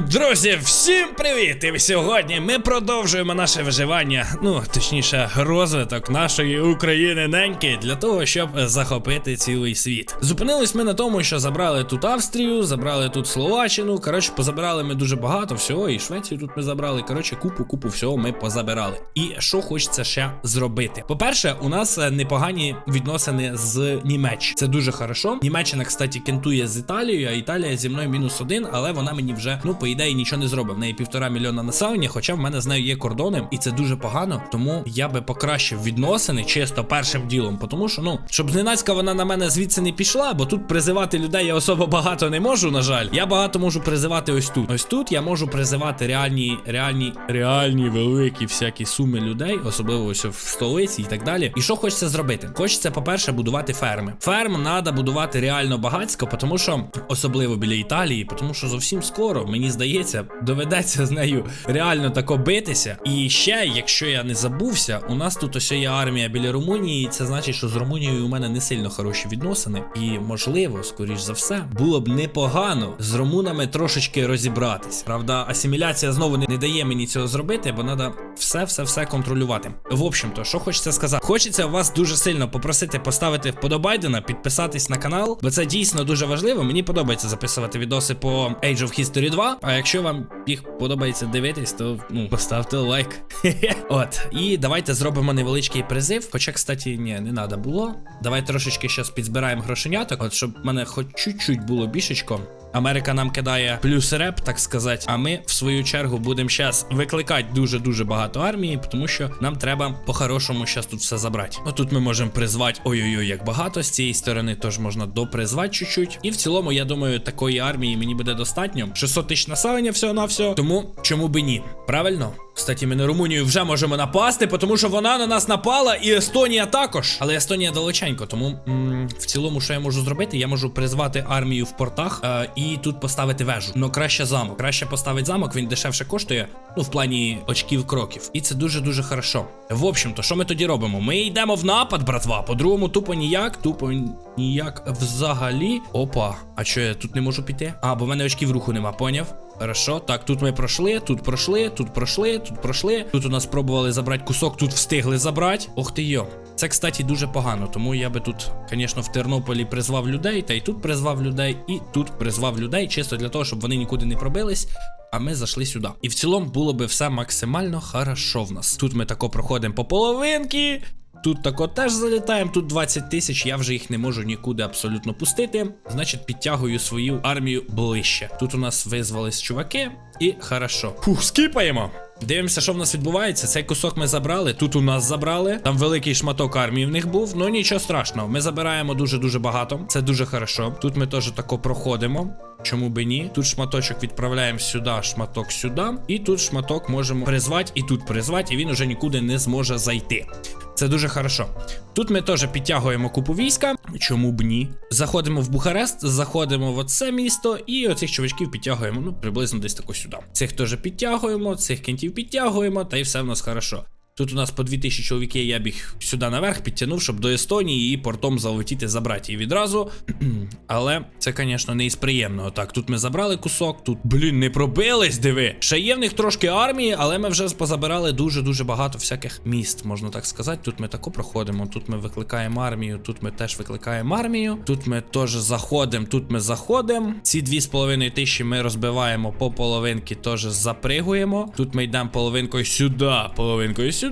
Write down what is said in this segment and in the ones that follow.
Друзі, всім привіт! І сьогодні ми продовжуємо наше виживання, ну точніше, розвиток нашої України неньки для того, щоб захопити цілий світ. Зупинились ми на тому, що забрали тут Австрію, забрали тут Словаччину. Коротше, позабирали ми дуже багато всього, і Швецію тут ми забрали. Коротше, купу, купу всього ми позабирали. І що хочеться ще зробити? По-перше, у нас е, непогані відносини з Німеччиною. Це дуже хорошо. Німеччина, кстати, кентує з Італією, а Італія зі мною мінус один, але вона мені вже, ну, по ідеї, нічого не зробить. В неї півтора мільйона населення, хоча в мене з нею є кордони, і це дуже погано. Тому я би покращив відносини чисто першим ділом. Тому що, ну, щоб зненацька вона на мене звідси не пішла, бо тут призивати людей я особо багато не можу, на жаль. Я багато можу призивати ось тут. Ось тут я можу призивати реальні, реальні, реальні великі всякі суми людей, особливо ось в столиці і так далі. І що хочеться зробити? Хочеться, по-перше, будувати ферми. Ферм треба будувати реально багатсько, тому що особливо біля Італії, тому що зовсім скоро, мені здається, доведеться з нею реально тако битися. І ще, якщо я не забувся, у нас тут ось є армія біля Румунії, і це значить, що з Румунією у мене не сильно хороші відносини. І можливо, скоріш за все, було б непогано з румунами трошечки розібратись. Правда, асиміляція знову не, дає мені цього зробити, бо треба все, все, все контролювати. В общем-то, що хочеться сказати, хочеться вас дуже сильно попросити поставити вподобайдена, підписатись на канал, бо це дійсно дуже важливо. Мені подобається записувати відоси по Age of History 2. А якщо вам їх подобається дивитись, то ну поставте лайк. От, і давайте зробимо невеличкий призив. Хоча, кстати, ні, не треба було. Давай трошечки зараз підзбираємо грошеняток, от щоб в мене хоч чуть-чуть було бішечко. Америка нам кидає плюс реп, так сказати. А ми, в свою чергу, будемо зараз викликати дуже-дуже багато армії, тому що нам треба по-хорошому зараз тут все забрати. Отут ми можемо призвати ой-ой-ой, як багато з цієї сторони, тож можна допризвати чуть-чуть. І в цілому, я думаю, такої армії мені буде достатньо. 600 тисяч населення всього на всього. Тому чому би ні? Правильно? Кстати, ми на Румунію вже можемо напасти, тому що вона на нас напала, і Естонія також. Але Естонія далеченько, тому м в цілому, що я можу зробити, я можу призвати армію в портах е і тут поставити вежу. Ну краще замок. Краще поставити замок, він дешевше коштує. Ну, в плані очків кроків. І це дуже-дуже хорошо. В общем-то, що ми тоді робимо? Ми йдемо в напад, братва. По-другому, тупо ніяк, тупо ніяк взагалі. Опа, а що я тут не можу піти? А, бо в мене очків руху нема, поняв? Хорошо, так, тут ми пройшли, тут пройшли, тут пройшли, тут пройшли. Тут у нас пробували забрати кусок, тут встигли забрати. Ох ти йо. Це, кстати, дуже погано, тому я би тут, звісно, в Тернополі призвав людей, та й тут призвав людей, і тут призвав людей, чисто для того, щоб вони нікуди не пробились. А ми зайшли сюди. І в цілому було би все максимально хорошо в нас. Тут ми тако проходимо по половинки. Тут тако теж залітаємо, тут 20 тисяч, я вже їх не можу нікуди абсолютно пустити. Значить, підтягую свою армію ближче. Тут у нас визвались чуваки, і хорошо. Фух, скіпаємо. Дивимося, що в нас відбувається. Цей кусок ми забрали. Тут у нас забрали. Там великий шматок армії в них був. Ну нічого страшного. Ми забираємо дуже-дуже багато. Це дуже хорошо. Тут ми теж тако проходимо. Чому би ні? Тут шматочок відправляємо сюди, шматок сюди. І тут шматок можемо призвати, і тут призвати, і він уже нікуди не зможе зайти. Це дуже хорошо. Тут ми теж підтягуємо купу війська. Чому б ні? Заходимо в Бухарест, заходимо в оце місто, і оцих чувачків підтягуємо. Ну, приблизно десь тако сюди. Цих теж підтягуємо, цих кінтів підтягуємо, та й все в нас хорошо. Тут у нас по 2000 чоловіків, я б їх сюди наверх підтягнув, щоб до Естонії і портом залетіти забрати її відразу. Але це, звісно, не із приємного. Так, тут ми забрали кусок, тут, блін, не пробились, диви. Ще є в них трошки армії, але ми вже позабирали дуже-дуже багато всяких міст, можна так сказати. Тут ми тако проходимо, тут ми викликаємо армію, тут ми теж викликаємо армію. Тут ми теж заходимо, тут ми заходимо. Ці 2,5 тисячі ми розбиваємо по половинки, теж запригуємо. Тут ми йдемо половинкою сюди, половинкою сюди.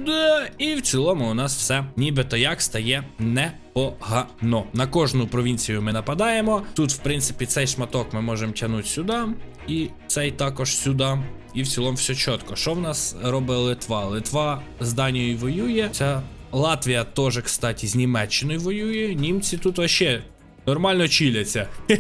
І в цілому у нас все нібито як стає непогано. На кожну провінцію ми нападаємо. Тут, в принципі, цей шматок ми можемо тягнути сюди. І цей також сюди. І в цілому все чітко. Що в нас робить Литва? Литва з Данією воює. Ця Латвія теж, кстати, з Німеччиною воює. Німці тут вообще нормально чиляться.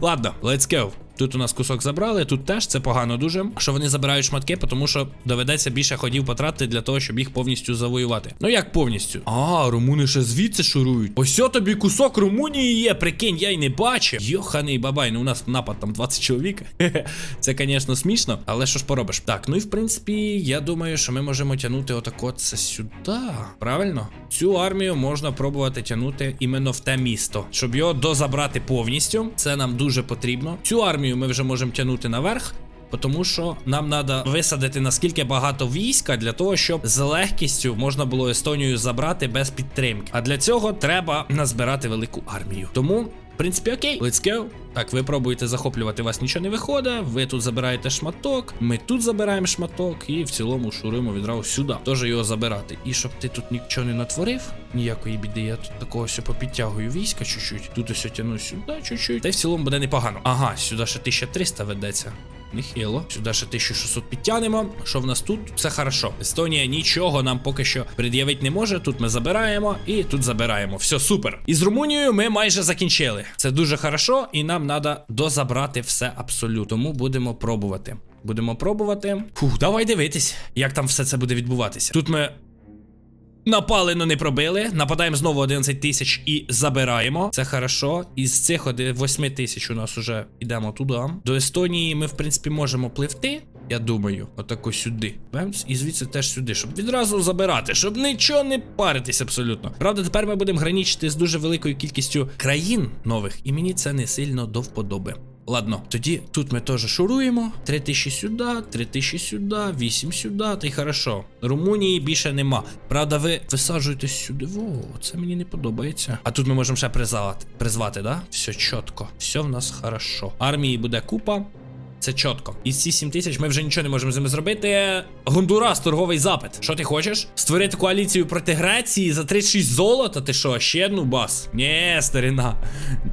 Ладно, let's go. Тут у нас кусок забрали, тут теж це погано дуже. Що вони забирають шматки, тому що доведеться більше ходів потратити для того, щоб їх повністю завоювати. Ну як повністю? А, румуни ще звідси шурують. Ось тобі кусок Румунії є. Прикинь, я й не бачив. Йоханий бабай, ну у нас напад там 20 чоловік. Це, звісно, смішно, але що ж поробиш? Так, ну і в принципі, я думаю, що ми можемо тягнути отак це сюди. Правильно? Цю армію можна пробувати тягнути іменно в те місто, щоб його дозабрати повністю. Це нам дуже потрібно. Цю армію ми вже можемо тягнути наверх. тому що нам треба висадити наскільки багато війська для того, щоб з легкістю можна було Естонію забрати без підтримки. А для цього треба назбирати велику армію. Тому. В принципі, окей, let's go. Так, ви пробуєте захоплювати, вас нічого не виходить. Ви тут забираєте шматок, ми тут забираємо шматок, і в цілому шуримо відразу сюди. Теж його забирати. І щоб ти тут нічого не натворив, ніякої біди. Я тут такого попідтягую війська чуть-чуть. Тут ось тяну сюди чуть-чуть. Та й в цілому буде непогано. Ага, сюди ще 1300 ведеться. Нехило. Сюди ще 1600 підтягнемо. Що в нас тут? Все хорошо. Естонія нічого нам поки що пред'явити не може. Тут ми забираємо і тут забираємо. Все супер. І з Румунією ми майже закінчили. Це дуже хорошо, і нам треба дозабрати все абсолютно. Тому будемо пробувати. Будемо пробувати. Фух, давай дивитись, як там все це буде відбуватися. Тут ми Напали, но не пробили. Нападаємо знову 11 тисяч і забираємо. Це хорошо. Із цих 8 тисяч у нас уже йдемо туди. До Естонії ми, в принципі, можемо пливти. Я думаю, отако сюди. Бемс, і звідси теж сюди, щоб відразу забирати, щоб нічого не паритись абсолютно. Правда, тепер ми будемо гранічити з дуже великою кількістю країн нових, і мені це не сильно до вподоби. Ладно, тоді тут ми теж шуруємо. 3000 сюди, 3000 сюди, 8 сюди, та й хорошо. Румунії більше нема. Правда, ви висаджуєтесь сюди. Во, це мені не подобається. А тут ми можемо ще призвати, призвати, да? Все чітко. Все в нас хорошо. Армії буде купа. Це чітко. І ці 7 тисяч ми вже нічого не можемо з ними зробити. Гондурас, торговий запит. Що ти хочеш? Створити коаліцію проти Греції за 36 золота? Ти що, ще одну бас? Нє, старина.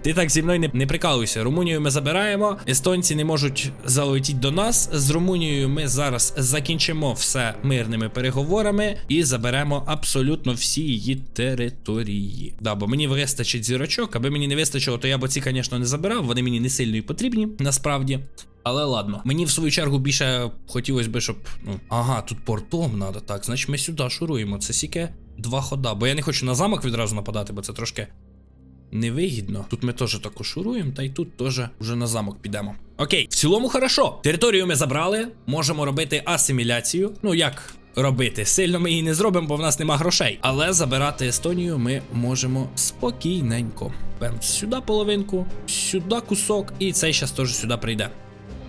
Ти так зі мною не, не прикалуйся. Румунію ми забираємо. Естонці не можуть залетіти до нас. З Румунією ми зараз закінчимо все мирними переговорами і заберемо абсолютно всі її території. Да, бо мені вистачить зірочок. Аби мені не вистачило, то я б ці, звісно, не забирав. Вони мені не сильно і потрібні, насправді. Але ладно, мені в свою чергу більше хотілося би, щоб. Ну, ага, тут портом треба. Так, значить ми сюди шуруємо. Це сіке два хода. Бо я не хочу на замок відразу нападати, бо це трошки невигідно. Тут ми теж таку шуруємо, та й тут теж вже на замок підемо. Окей, в цілому хорошо. Територію ми забрали, можемо робити асиміляцію. Ну як. Робити сильно ми її не зробимо, бо в нас нема грошей. Але забирати Естонію ми можемо спокійненько. Бемц сюди половинку, сюди кусок, і цей щас теж сюди прийде.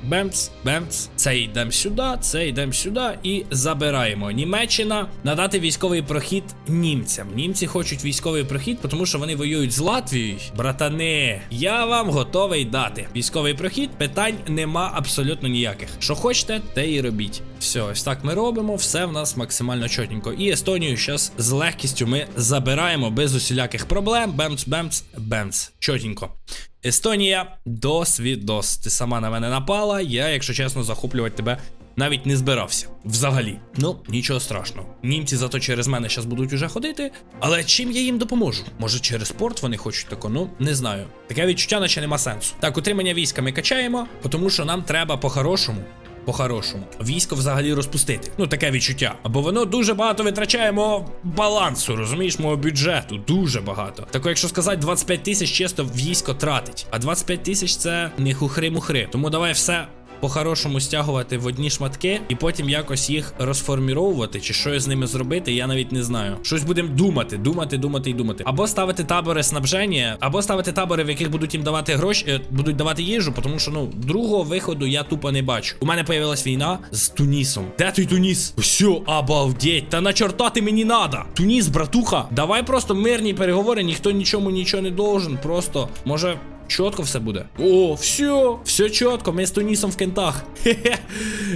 Бемц, бемц. Це йдемо сюди, це йдемо сюди і забираємо. Німеччина надати військовий прохід німцям. Німці хочуть військовий прохід, тому що вони воюють з Латвією. Братани, я вам готовий дати. Військовий прохід, питань нема абсолютно ніяких. Що хочете, те і робіть. Все, ось так ми робимо, все в нас максимально чотненько. І Естонію зараз з легкістю ми забираємо без усіляких проблем. Бемц, бемц, бемц. Чотенько. Естонія, досвідос. Ти сама на мене напала. Я, якщо чесно, захоплювати тебе навіть не збирався. Взагалі. Ну, нічого страшного. Німці зато через мене зараз будуть уже ходити. Але чим я їм допоможу? Може, через порт вони хочуть тако? Ну, не знаю. Таке відчуття, наче нема сенсу. Так, утримання війська ми качаємо, тому що нам треба по-хорошому. По-хорошому, військо взагалі розпустити. Ну, таке відчуття. Або воно дуже багато витрачає мого балансу, розумієш, мого бюджету. Дуже багато. Так, якщо сказати, 25 тисяч чисто військо тратить. А 25 тисяч це не хухри-мухри. Тому давай все. По-хорошому стягувати в одні шматки і потім якось їх розформіровувати, чи що з ними зробити, я навіть не знаю. Щось будемо думати, думати, думати і думати. Або ставити табори снабження, або ставити табори, в яких будуть їм давати гроші, е, будуть давати їжу, тому що ну другого виходу я тупо не бачу. У мене появилась війна з Тунісом. Де той Туніс? Все, обалдеть, та на чорта ти мені надо. Туніс, братуха, давай просто мирні переговори, ніхто нічому нічого не должен. Просто може. Чітко все буде. О, все, все чітко, ми з Тунісом в кентах. Хе-хе.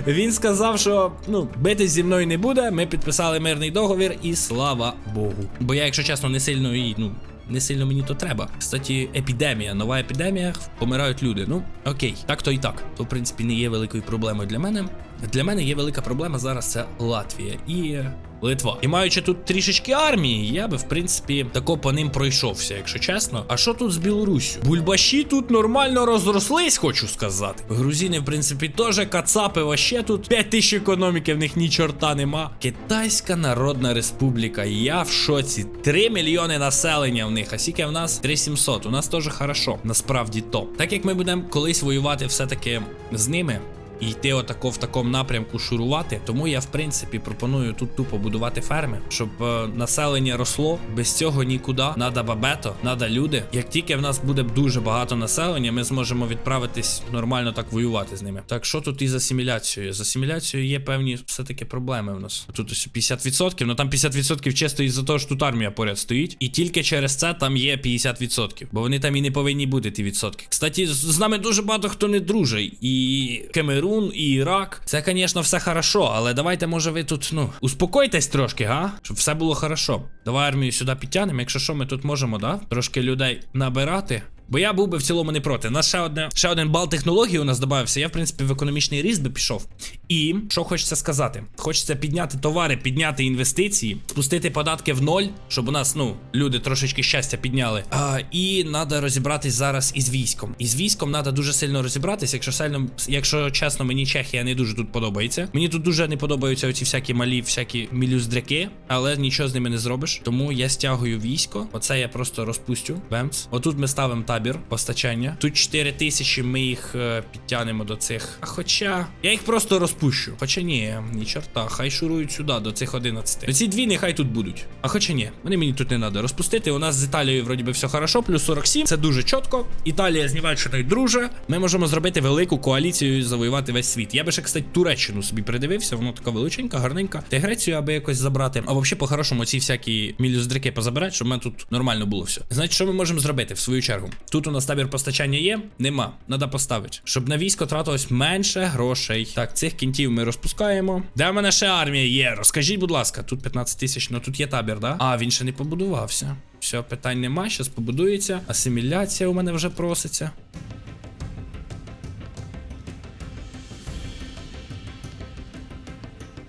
Він сказав, що ну, битись зі мною не буде. Ми підписали мирний договір, і слава Богу. Бо я, якщо чесно, не сильно і ну. Не сильно мені то треба. Кстати, епідемія, нова епідемія, помирають люди. Ну, окей, так то і так. То, в принципі, не є великою проблемою для мене. Для мене є велика проблема зараз це Латвія і Литва. І маючи тут трішечки армії, я би, в принципі, тако по ним пройшовся, якщо чесно. А що тут з Білоруссю? Бульбаші тут нормально розрослись, хочу сказати. Грузини, в принципі, теж кацапи, вообще тут 5 тисяч економіки, в них ні чорта нема. Китайська Народна Республіка. Я в шоці. 3 мільйони населення в них, а скільки в нас 3700. У нас теж хорошо, насправді то. Так як ми будемо колись воювати все-таки з ними. Йти отако в такому напрямку шурувати. Тому я, в принципі, пропоную тут тупо будувати ферми, щоб е, населення росло. Без цього нікуди. Надо бабето, надо люди. Як тільки в нас буде дуже багато населення, ми зможемо відправитись нормально так воювати з ними. Так що тут із асиміляцією? З асиміляцією є певні все-таки проблеми в нас. Тут ось 50%, ну там 50% чисто із-за того, що тут армія поряд стоїть. І тільки через це там є 50%. Бо вони там і не повинні бути, ті відсотки. Кстати, з- нами дуже багато хто не дружить. І Камерун, і Ірак. Це, звісно, все хорошо, але давайте, може, ви тут, ну, успокойтесь трошки, га? Щоб все було хорошо. Давай армію сюди підтягнемо. Якщо що, ми тут можемо, да? Трошки людей набирати. Бо я був би в цілому не проти. У нас ще одне ще один бал технології у нас додався. Я, в принципі, в економічний ріст би пішов. І що хочеться сказати? Хочеться підняти товари, підняти інвестиції, спустити податки в ноль, щоб у нас, ну, люди трошечки щастя підняли. А, і треба розібратись зараз із військом. Із військом треба дуже сильно розібратись, якщо сильно, якщо чесно, мені Чехія не дуже тут подобається. Мені тут дуже не подобаються оці всякі малі, всякі мілюздряки, але нічого з ними не зробиш. Тому я стягую військо. Оце я просто розпустю. Бемс. Отут ми ставимо табір постачання. Тут 4 тисячі, ми їх е, підтягнемо до цих. А хоча я їх просто розпущу. Хоча ні, ні чорта, хай шурують сюди, до цих 11. Ці дві нехай тут будуть. А хоча ні, вони мені тут не треба розпустити. У нас з Італією вроді би все хорошо, плюс 47. Це дуже чітко. Італія з Німеччиною друже. Ми можемо зробити велику коаліцію і завоювати весь світ. Я би ще, кстати, Туреччину собі придивився, воно така величенька, гарненька. Й Грецію аби якось забрати. А взагалі, по-хорошому, ці всякі мілюздрики позабирати, щоб в мене тут нормально було все. Значить, що ми можемо зробити в свою чергу? Тут у нас табір постачання є? Нема. Надо поставити. Щоб на військо тратилось менше грошей. Так, цих кінтів ми розпускаємо. Де в мене ще армія є? Розкажіть, будь ласка, тут 15 тисяч, ну тут є табір, да? А, він ще не побудувався. Все, питань нема, щас побудується. Асиміляція у мене вже проситься.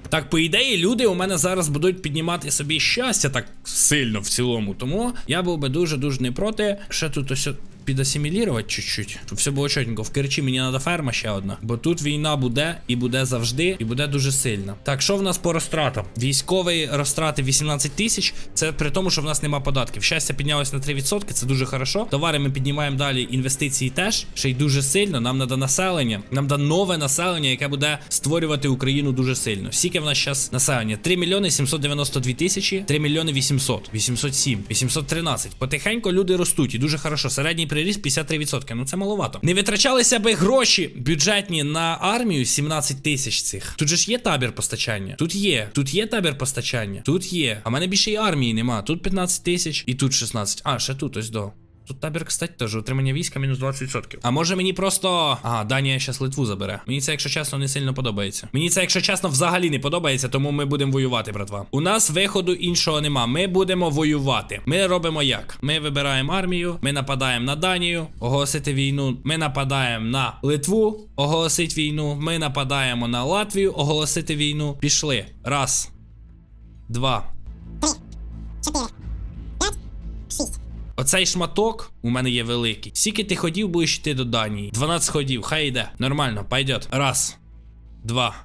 Так, по ідеї, люди у мене зараз будуть піднімати собі щастя так сильно в цілому. Тому я був би дуже-дуже не проти. Ще тут ось підасимілірувати чуть-чуть. Щоб все було чотенько. В Керчі мені треба ферма ще одна. Бо тут війна буде і буде завжди, і буде дуже сильна. Так, що в нас по розтратам? Військовий розтрати 18 тисяч. Це при тому, що в нас нема податків. Щастя піднялось на 3%, це дуже хорошо. Товари ми піднімаємо далі. Інвестиції теж ще й дуже сильно. Нам треба населення. Нам треба нове населення, яке буде створювати Україну дуже сильно. Скільки в нас зараз населення? 3 мільйони 792 тисячі, 3 мільйони 800, 807, 813. Потихеньку люди ростуть і дуже хорошо. Середній приріст 53%. Ну це маловато. Не витрачалися би гроші бюджетні на армію 17 тисяч цих. Тут же ж є табір постачання. Тут є. Тут є табір постачання. Тут є. А в мене більше і армії нема. Тут 15 тисяч і тут 16. А, ще тут ось до. Тут табір, кстати, теж утримання війська мінус 20%. А може мені просто. Ага, Данія зараз Литву забере. Мені це, якщо чесно, не сильно подобається. Мені це, якщо чесно, взагалі не подобається, тому ми будемо воювати, братва. У нас виходу іншого нема. Ми будемо воювати. Ми робимо як? Ми вибираємо армію, ми нападаємо на Данію, оголосити війну. Ми нападаємо на Литву, оголосити війну. Ми нападаємо на Латвію, оголосити війну. Пішли. Раз. Два. чотири, п'ять, шість. Оцей шматок у мене є великий. Скільки ти ходів, будеш йти до Данії? 12 ходів, хай йде. Нормально, пойдет. Раз, два,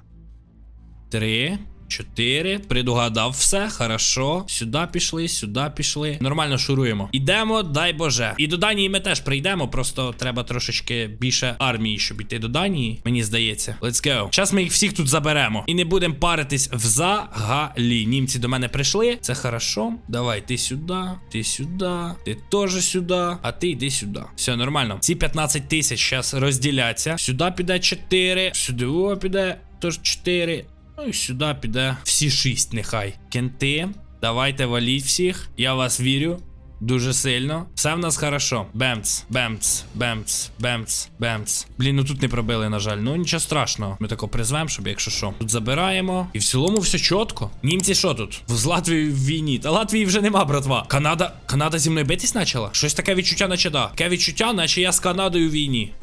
три. Чотири, предугадав все, хорошо. Сюди пішли, сюди пішли. Нормально шуруємо. Ідемо, дай Боже. І до Данії ми теж прийдемо. Просто треба трошечки більше армії, щоб йти до Данії. Мені здається. Let's go. Зараз ми їх всіх тут заберемо. І не будемо паритись взагалі. Німці до мене прийшли. Це хорошо. Давай, ти сюди, ти сюди, ти теж сюди, а ти йди сюди. Все нормально. Ці 15 тисяч зараз розділяться. Сюди піде 4, сюди піде теж 4. Ну і сюди піде всі шість, нехай. Кенти, давайте валіть всіх. Я вас вірю. Дуже сильно. Все в нас хорошо. Бемц, бемц, бемц, бемц, бемц. Блін, ну тут не пробили, на жаль. Ну нічого страшного. Ми тако призвемо, щоб якщо що. Тут забираємо. І в цілому все чітко. Німці що тут? З Латвією в війні. Та Латвії вже нема, братва. Канада. Канада зі мною битись почала? Щось таке відчуття, наче да. Таке відчуття, наче я з Канадою в війні.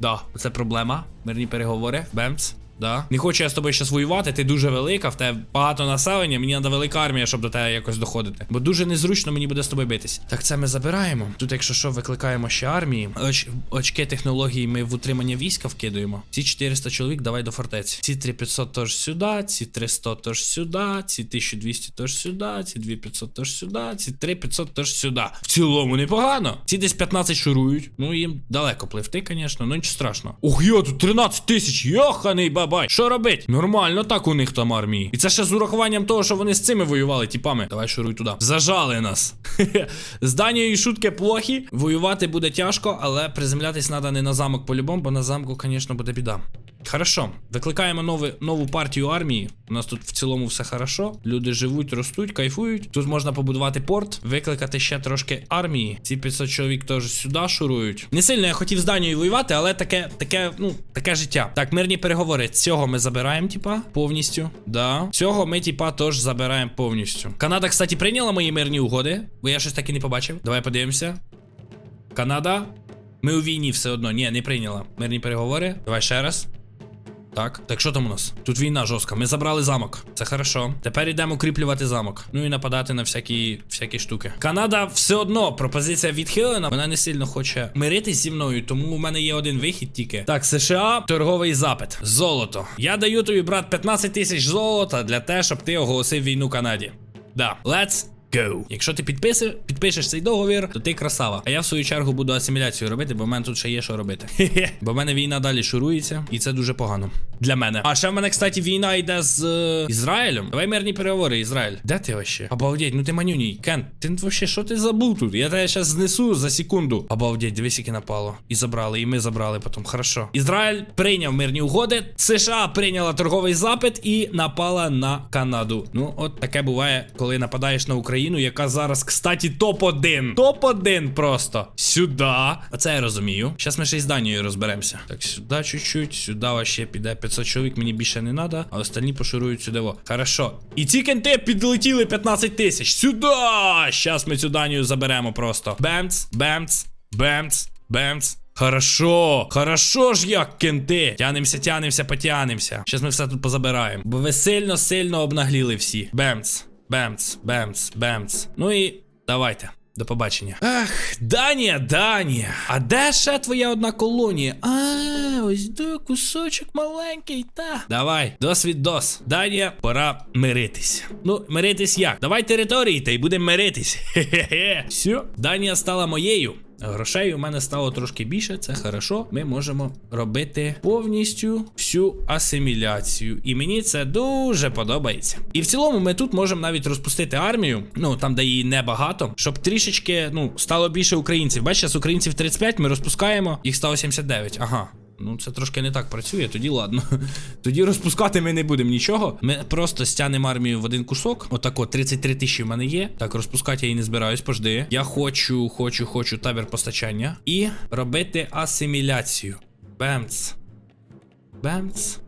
Да, це проблема. Мирні переговори. Бемц. Да? Не хочу я з тобою щас воювати, ти дуже велика, в тебе багато населення, мені треба велика армія, щоб до тебе якось доходити. Бо дуже незручно мені буде з тобою битись. Так це ми забираємо. Тут, якщо що, викликаємо ще армії. Оч, очки технології ми в утримання війська вкидуємо. Ці 400 чоловік давай до фортеці. Ці 3500 теж сюди, ці 300 теж сюди, ці 1200 теж сюди, ці 2500 теж сюди, ці 3500 теж сюди. В цілому непогано. Ці десь 15 шурують. Ну їм далеко пливти, звісно, ну нічого страшного. Ух, йо, тут 13 тисяч, йоханий бабай. Що робить? Нормально так у них там армії. І це ще з урахуванням того, що вони з цими воювали, типами. Давай шуруй туди. Зажали нас. з Данією шутки плохі. Воювати буде тяжко, але приземлятись треба не на замок по-любому, бо на замку, звісно, буде біда. Хорошо, викликаємо нови, нову партію армії. У нас тут в цілому все хорошо. Люди живуть, ростуть, кайфують. Тут можна побудувати порт, викликати ще трошки армії. Ці 500 чоловік теж сюди шурують. Не сильно я хотів з Данією воювати, але таке, таке, ну, таке життя. Так, мирні переговори. Цього ми забираємо, типа, повністю. Да. Цього ми, типа, теж забираємо повністю. Канада, кстати, прийняла мої мирні угоди, бо я щось так і не побачив. Давай подивимося. Канада. Ми у війні все одно. Ні, не прийняла. Мирні переговори. Давай ще раз. Так, так що там у нас? Тут війна жорстка. Ми забрали замок. Це хорошо. Тепер йдемо укріплювати замок. Ну і нападати на всякі всякі штуки. Канада все одно пропозиція відхилена. Вона не сильно хоче миритись зі мною, тому у мене є один вихід тільки. Так, США, торговий запит. Золото. Я даю тобі, брат, 15 тисяч золота для те, щоб ти оголосив війну Канаді. Да, let's go. Якщо ти підписи, підпишеш цей договір, то ти красава. А я в свою чергу буду асиміляцію робити, бо в мене тут ще є що робити. Хе-хе. Бо в мене війна далі шурується, і це дуже погано. Для мене. А ще в мене, кстати, війна йде з е, Ізраїлем. Давай мирні переговори, Ізраїль. Де ти вообще? Обалдеть, ну ти манюній. Кен, ти вообще що ти забув тут? Я тебе зараз знесу за секунду. Обалдеть, дивись, яке напало. І забрали, і ми забрали потім. Хорошо. Ізраїль прийняв мирні угоди. США прийняла торговий запит і напала на Канаду. Ну, от таке буває, коли нападаєш на Україну, яка зараз, кстати, топ-1. Топ-1 просто. Сюди. Оце я розумію. Зараз ми ще з Данією розберемося. Так, сюди чуть-чуть, сюди вообще піде 500 чоловік, мені більше не треба, а остальні пошурують сюди. Во. Хорошо. І ці кенти підлетіли 15 тисяч. Сюди! Щас ми цю Данію заберемо просто. Бемц, бемц, бемц, бемц. Хорошо, хорошо ж як кенти. Тянемося, тянемося, потянемося. Щас ми все тут позабираємо. Бо ви сильно, сильно обнагліли всі. Бемц, бемц, бемц, бемц. Ну і давайте. До побачення. Ах, Данія, Данія. А де ще твоя одна колонія? А, ось до кусочок маленький, та. Давай, досвід дос. Данія, пора миритись. Ну, миритись як? Давай території, та й будемо миритись. Хе-хе-хе. Все, Данія стала моєю. Грошей у мене стало трошки більше, це хорошо. Ми можемо робити повністю всю асиміляцію. І мені це дуже подобається. І в цілому ми тут можемо навіть розпустити армію, ну там, де її небагато, щоб трішечки ну, стало більше українців. Бачиш, з українців 35, ми розпускаємо, їх стало 79. Ага. Ну, це трошки не так працює, тоді ладно. Тоді розпускати ми не будемо нічого. Ми просто стягнемо армію в один кусок. Отако, 33 тисячі в мене є. Так, розпускати я її не збираюсь, пожди. Я хочу, хочу, хочу табір постачання. І робити асиміляцію. Бемц. Бемц.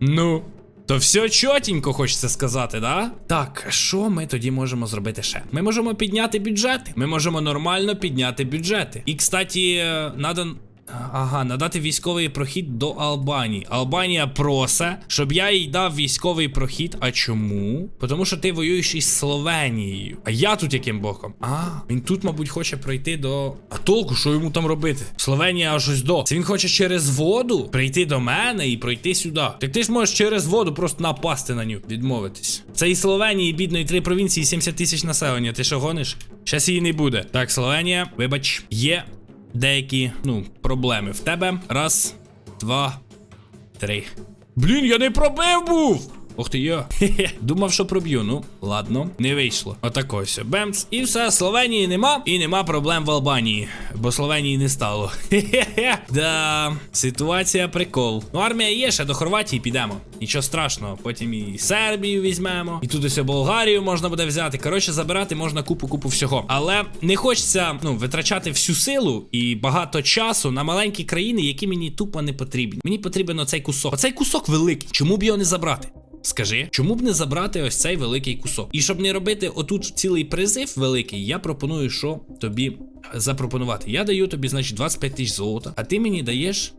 Ну. То все чотенько хочеться сказати, да? Так, що ми тоді можемо зробити ще? Ми можемо підняти бюджети. Ми можемо нормально підняти бюджети. І, кстати, е, надо. Ага, надати військовий прохід до Албанії. Албанія просе, щоб я їй дав військовий прохід. А чому? Тому що ти воюєш із Словенією. А я тут яким боком? А, він тут, мабуть, хоче пройти до. А толку, що йому там робити? Словенія аж ось до. Це він хоче через воду прийти до мене і пройти сюди. Так ти ж можеш через воду просто напасти на нього, відмовитись. Це і Словенії, бідної три провінції, 70 тисяч населення. Ти що гониш? Щас її не буде. Так, Словенія, вибач, є деякі, ну, проблеми в тебе. Раз, два, три. Блін, я не пробив був! Ох ти. Хе-хе. Думав, що проб'ю. Ну, ладно, не вийшло. Отак ось. Бемц. І все, Словенії нема. І нема проблем в Албанії. Бо Словенії не стало. Хе-хе-хе. Да, ситуація прикол. Ну, армія є, ще до Хорватії підемо. Нічого страшного. Потім і Сербію візьмемо. І тут ось Болгарію можна буде взяти. Коротше, забирати можна купу-купу всього. Але не хочеться ну, витрачати всю силу і багато часу на маленькі країни, які мені тупо не потрібні. Мені потрібен оцей кусок. Оцей кусок великий. Чому б його не забрати? Скажи, чому б не забрати ось цей великий кусок? І щоб не робити отут цілий призив великий, я пропоную, що тобі запропонувати? Я даю тобі, значить, 25 тисяч золота, а ти мені даєш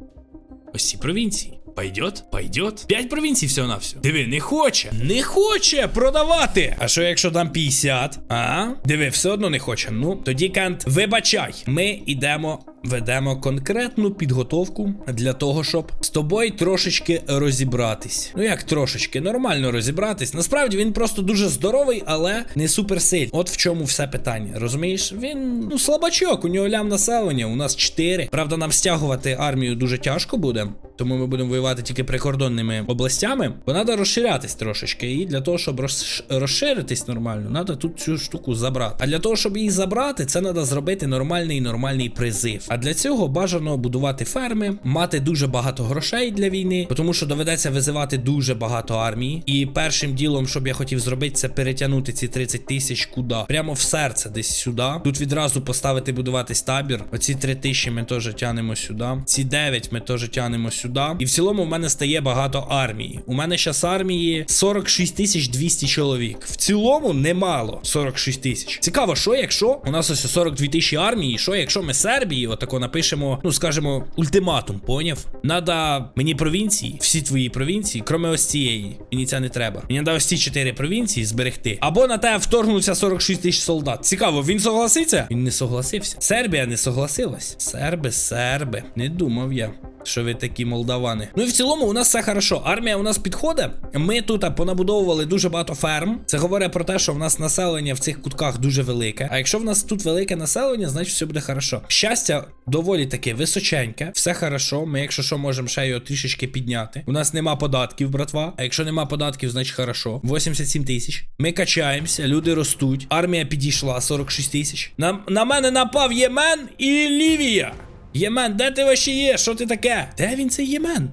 ось ці провінції. Пойдет? Пойдет? П'ять провінцій всього на все. Диви, не хоче. Не хоче продавати. А що якщо дам 50? А? Диви, все одно не хоче. Ну, тоді Кент, вибачай. Ми йдемо. Ведемо конкретну підготовку для того, щоб з тобою трошечки розібратись. Ну як трошечки, нормально розібратись. Насправді він просто дуже здоровий, але не суперсильний. От в чому все питання. Розумієш? Він ну слабачок, у нього лям населення, у нас 4. Правда, нам стягувати армію дуже тяжко буде. Тому ми будемо воювати тільки прикордонними областями. Бо треба розширятись трошечки. І для того, щоб розширитись нормально, треба тут цю штуку забрати. А для того, щоб її забрати, це треба зробити нормальний нормальний призив. А для цього бажано будувати ферми, мати дуже багато грошей для війни, тому що доведеться визивати дуже багато армії. І першим ділом, що б я хотів зробити, це перетягнути ці 30 тисяч куди? Прямо в серце, десь сюди. Тут відразу поставити будуватись табір. Оці 3 тисячі ми теж тянемо сюди. Ці 9 ми теж тянемо сюди. І в цілому в мене стає багато армії. У мене зараз армії 46 тисяч 200 чоловік. В цілому немало 46 тисяч. Цікаво, що якщо у нас ось 42 тисячі армії, що якщо ми Сербії отако напишемо, ну скажімо, ультиматум, поняв? Надо мені провінції, всі твої провінції, кроме ось цієї. Мені це не треба. Мені треба ось ці 4 провінції зберегти. Або на тебе вторгнуться 46 тисяч солдат. Цікаво, він согласиться? Він не согласився. Сербія не согласилась. Серби, серби. Не думав я. Що ви такі молдавани? Ну і в цілому у нас все хорошо. Армія у нас підходить. Ми тут понабудовували дуже багато ферм. Це говорить про те, що в нас населення в цих кутках дуже велике. А якщо в нас тут велике населення, значить все буде хорошо. Щастя доволі таки височеньке, все хорошо. Ми, якщо що, можемо ще його трішечки підняти. У нас нема податків, братва. А якщо нема податків, значить хорошо. 87 тисяч. Ми качаємося, люди ростуть. Армія підійшла 46 тисяч. На, на мене напав Ємен і Лівія. Ємен, де ти вообще є? Що ти таке? Де він цей Ємен?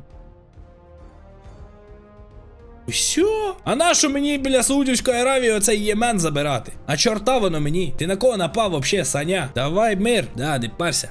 Що? А нащо мені біля Саудівської Аравії оцей Ємен забирати? А чорта воно мені? Ти на кого напав вообще, Саня? Давай мир. Да, не парся.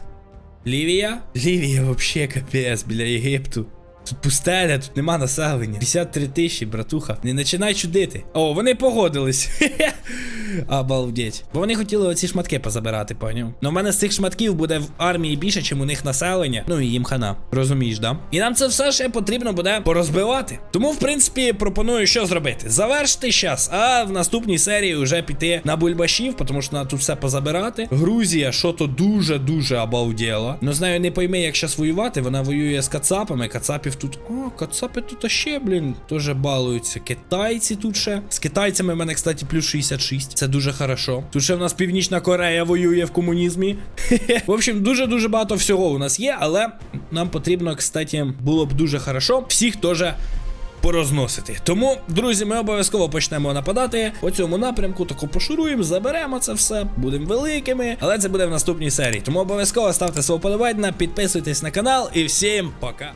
Лівія? Лівія вообще капець біля Єгипту. Тут пустеля, тут нема населення. 53 тисячі, братуха. Не починай чудити. О, вони погодились. Обалдеть. Бо вони хотіли оці шматки позабирати, поняв? Ну в мене з цих шматків буде в армії більше, чим у них населення. Ну і їм хана. Розумієш, да? І нам це все ще потрібно буде порозбивати. Тому, в принципі, пропоную що зробити. Завершити щас, а в наступній серії вже піти на бульбашів, тому що треба тут все позабирати. Грузія, що то дуже-дуже обалділа. Ну з нею не пойми, як щас воювати. Вона воює з кацапами. Кацапів тут. О, кацапи тут ще, блін, теж балуються. Китайці тут ще. З китайцями в мене, кстати, плюс 66. Це дуже хорошо. Тут ще в нас Північна Корея воює в комунізмі. В общем, дуже-дуже багато всього у нас є, але нам потрібно, кстати, було б дуже хорошо. Всіх теж порозносити. Тому, друзі, ми обов'язково почнемо нападати по цьому напрямку, тако пошуруємо, заберемо це все, будемо великими, але це буде в наступній серії. Тому обов'язково ставте свого подобання, підписуйтесь на канал і всім пока.